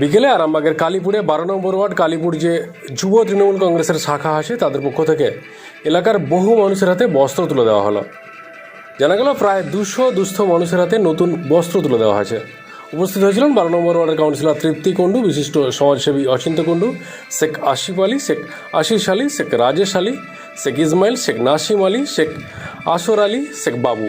বিকেলে আরামবাগের কালীপুরে বারো নম্বর ওয়ার্ড কালীপুর যে যুব তৃণমূল কংগ্রেসের শাখা আছে তাদের পক্ষ থেকে এলাকার বহু মানুষের হাতে বস্ত্র তুলে দেওয়া হলো। জানা গেল প্রায় দুশো দুস্থ মানুষের হাতে নতুন বস্ত্র তুলে দেওয়া হয়েছে। উপস্থিত হয়েছিলেন বারো নম্বর ওয়ার্ডের কাউন্সিলর তৃপ্তি কুণ্ডু, বিশিষ্ট সমাজসেবী অচিন্ত কুণ্ডু, শেখ আশিফ আলী, শেখ আশিস আলী, শেখ রাজেশ আলী, শেখ ইসমাইল, শেখ নাসিম আলী, শেখ আসর আলী, শেখ বাবু।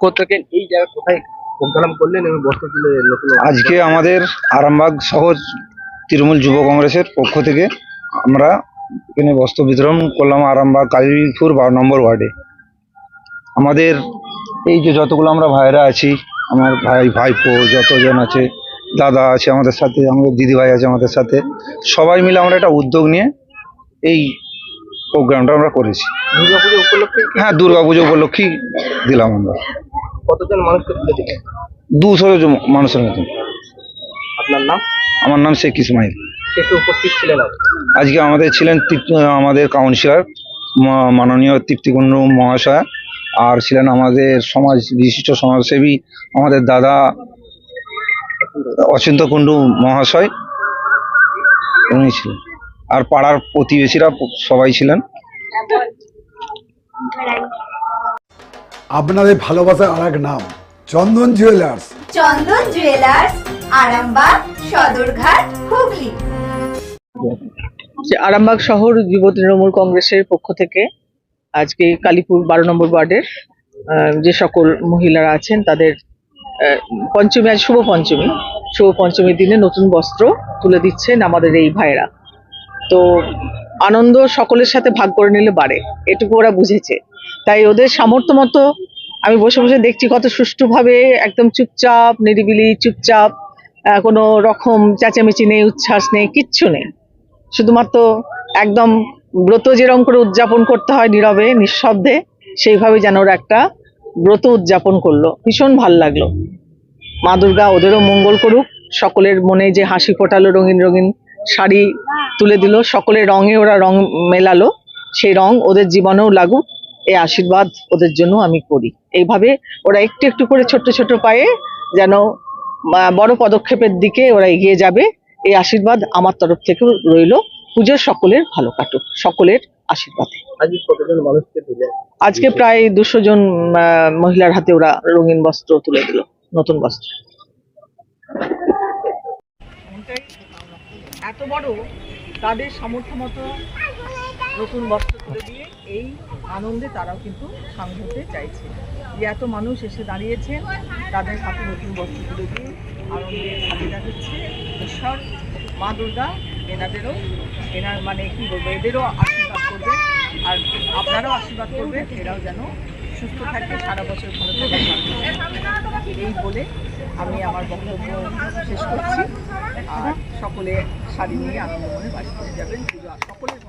কোথায় আজকে আমাদের আরামবাগ শহর তৃণমূল যুব কংগ্রেসের পক্ষ থেকে আমরা এখানে বস্ত্র বিতরণ করলাম আরামবাগ কালীপুর বারো নম্বর ওয়ার্ডে। আমাদের এই যে যতগুলো আমরা ভাইরা আছি, আমার ভাই, ভাইপো যতজন আছে, দাদা আছে আমাদের সাথে, আমাদের দিদি ভাই আছে আমাদের সাথে, সবাই মিলে আমরা একটা উদ্যোগ নিয়ে এই প্রোগ্রামটা আমরা করেছি। দুর্গাপুজো উপলক্ষে হ্যাঁ দুর্গা পুজো উপলক্ষেই দিলাম আমরা। কতজন মানুষকে তুলে দিলেন? দুশো জন মানুষের মতন আপনার নাম? আমার নাম শেখ ইসমাইল। উপস্থিত ছিলেন আজকে আমাদের ছিলেন আমাদের কাউন্সিলর মাননীয় তৃপ্তিকুণ্ডু মহাশয় আর ছিলেন আমাদের সমাজ বিশিষ্ট সমাজসেবী আমাদের দাদা অচিন্ত কুণ্ডু মহাশয়। উনি ছিলেন। আর পাড়ার প্রতিবেশীরা সবাই ছিলেন। আপনাদের ভালোবাসার আর এক নাম চন্দন জুয়েলার্স চন্দন জুয়েলার্স আরামবাগ সদরঘাট হুগলি। যে আরামবাগ শহর যুব তৃণমূল কংগ্রেসের পক্ষ থেকে আজকে কালীপুর বারো নম্বর ওয়ার্ডের আহ, যে সকল মহিলারা আছেন তাদের আহ, পঞ্চমী আজ শুভ পঞ্চমী। শুভ পঞ্চমীর দিনে নতুন বস্ত্র তুলে দিচ্ছেন আমাদের এই ভাইরা তো আনন্দ সকলের সাথে ভাগ করে নিলে বাড়ে, এটুকু ওরা বুঝেছে। তাই ওদের সামর্থ্য মতো আমি বসে বসে দেখছি কত সুষ্ঠুভাবে একদম চুপচাপ, নিরিবিলি, চুপচাপ কোনো রকম চেঁচামেচি নেই, উচ্ছ্বাস নেই, কিচ্ছু নেই। শুধুমাত্র একদম ব্রত যেরকম করে উদযাপন করতে হয় নীরবে, নিঃশব্দে, সেইভাবে যেন ওরা একটা ব্রত উদযাপন করল। ভীষণ ভালো লাগল। মা দুর্গা ওদেরও মঙ্গল করুক, সকলের মনে যে হাসি ফোটালো রঙিন রঙিন শাড়ি তুলে দিল। সকলের রঙে ওরা রং মেলালো। সেই রং ওদের জীবনেও লাগুক এই আশীর্বাদ ওদের জন্য আমি করি। এইভাবে ওরা একটু একটু করে ছোট্ট ছোট পায়ে যেন বড় পদক্ষেপের দিকে ওরা এগিয়ে যাবে এই আশীর্বাদ আমার তরফ থেকেও রইল। পুজোর সকলের ভালো কাটুক সকলের আশীর্বাদে। আজকে কতজন মানুষকে দিলেন আজকে প্রায় দুশো জন মহিলার হাতে ওরা রঙিন বস্ত্র তুলে দিল নতুন বস্ত্র। এত বড় তাদের সামর্থ্য মতো নতুন বস্ত্র তুলে দিয়ে এই আনন্দে তারাও কিন্তু সামিল হতে চাইছে। যে এত মানুষ এসে দাঁড়িয়েছেন তাদের হাতে নতুন বস্ত্র তুলে দিয়ে আনন্দে ভাগিদার হচ্ছে ঈশ্বর, মা দুর্গা, এনাদেরও, এনার মানে কি বলব, এদেরও আশীর্বাদ করবে। আর আপনারাও আশীর্বাদ করবেন, এরাও যেন সুস্থ থাকবে, সারা বছর ভালো থাকে এই বলে আমি আমার বক্তব্য শেষ করছি। আর সকলে শাড়ি নিয়ে আনন্দ মনে বাড়ি করে যাবেন। পুজো সকলের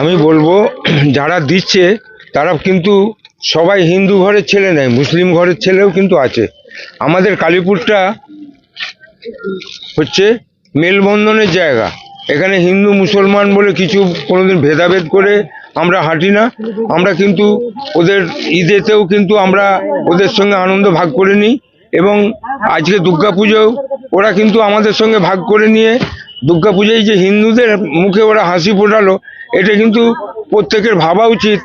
আমি বলব, যারা দিচ্ছে, তারা কিন্তু সবাই হিন্দু ঘরের ছেলে নেয়, মুসলিম ঘরের ছেলেও কিন্তু আছে। আমাদের কালীপুরটা হচ্ছে মেলবন্ধনের জায়গা। এখানে হিন্দু মুসলমান বলে কিছু কোনোদিন ভেদাভেদ করে আমরা হাঁটি না। আমরা কিন্তু ওদের ঈদেতেও কিন্তু আমরা ওদের সঙ্গে আনন্দ ভাগ করে নিই এবং আজকে দুর্গাপুজোও ওরা কিন্তু আমাদের সঙ্গে ভাগ করে নিয়ে দুর্গাপুজোয় যে হিন্দুদের মুখে ওরা হাসি ফোটালো, এটা কিন্তু প্রত্যেকের ভাবা উচিত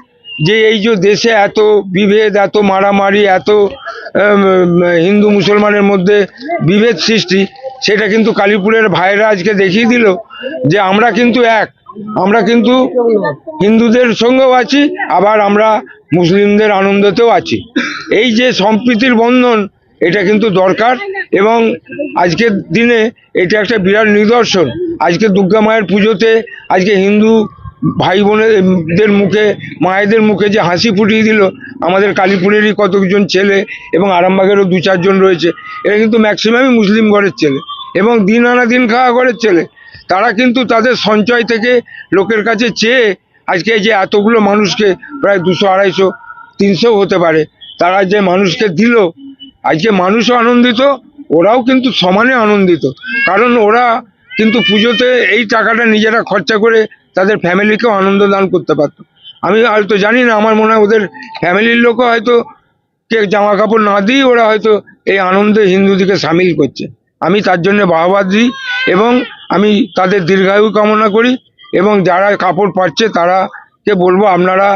যে এই যে দেশে এত বিভেদ, এত মারামারি, এত হিন্দু মুসলমানের মধ্যে বিভেদ সৃষ্টি, সেটা কিন্তু কালীপুরের ভাইরা আজকে দেখিয়ে দিল যে আমরা কিন্তু এক। আমরা কিন্তু হিন্দুদের সঙ্গেও আছি, আবার আমরা মুসলিমদের আনন্দতেও আছি। এই যে সম্প্রীতির বন্ধন, এটা কিন্তু দরকার এবং আজকের দিনে এটা একটা বিরাট নিদর্শন। আজকে দুর্গা মায়ের পুজোতে আজকে হিন্দু ভাই বোনেদের মুখে, মায়েদের মুখে যে হাসি ফুটিয়ে দিল, আমাদের কালীপুরেরই কতজন ছেলে এবং আরামবাগেরও দু চারজন রয়েছে, এরা কিন্তু ম্যাক্সিমামই মুসলিম ঘরের ছেলে এবং দিন আনা দিন খাওয়া ঘরের ছেলে। তারা কিন্তু তাদের সঞ্চয় থেকে লোকের কাছে চেয়ে আজকে যে এতগুলো মানুষকে প্রায় দুশো, আড়াইশো, তিনশো হতে পারে, তারা যে মানুষকে দিল, আজকে মানুষও আনন্দিত, ওরাও কিন্তু সমানে আনন্দিত। কারণ ওরা কিন্তু পুজোতে এই টাকাটা নিজেরা খরচা করে তাদের ফ্যামিলিকেও আনন্দ দান করতে পারত। আমি হয়তো জানি না, আমার মনে হয় ওদের ফ্যামিলির লোকও হয়তো কে জামা কাপড় না দিয়ে ওরা হয়তো এই আনন্দে হিন্দুদিকে সামিল করছে। আমি তার জন্য বাহবাদ দিই এবং আমি তাদের দীর্ঘায়ু কামনা করি এবং যারা কাপড় পাচ্ছে তারাকে বলব আপনারা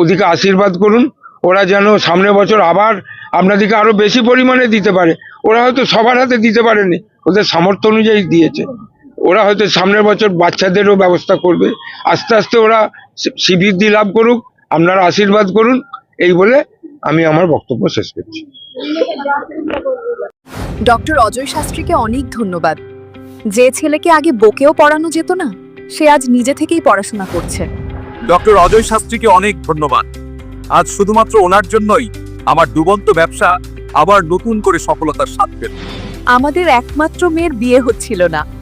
ওদিকে আশীর্বাদ করুন। ওরা যেন সামনের বছর আবার আপনাদেরকে আরও বেশি পরিমাণে দিতে পারে। ওরা হয়তো সবার হাতে দিতে পারেনি, ওদের সামর্থ্য অনুযায়ী দিয়েছে। ওরা হয়তো সামনের বছর বাচ্চাদেরও ব্যবস্থা করবে। আস্তে আস্তে ওরা সি- সিবৃদ্ধি লাভ করুক আপনারা আশীর্বাদ করুন এই বলে আমি আমার বক্তব্য শেষ করছি। ডক্টর অজয় শাস্ত্রীকে অনেক ধন্যবাদ। যে ছেলেকে আগে বকেও পড়ানো যেত না সে আজ নিজে থেকেই পড়াশোনা করছে। ডক্টর অজয় শাস্ত্রীকে অনেক ধন্যবাদ। আজ শুধুমাত্র ওনার জন্যই আমার ডুবন্ত ব্যবসা আবার নতুন করে সফলতার স্বাদ পেল। আমাদের একমাত্র মেয়ের বিয়ে হচ্ছিল না।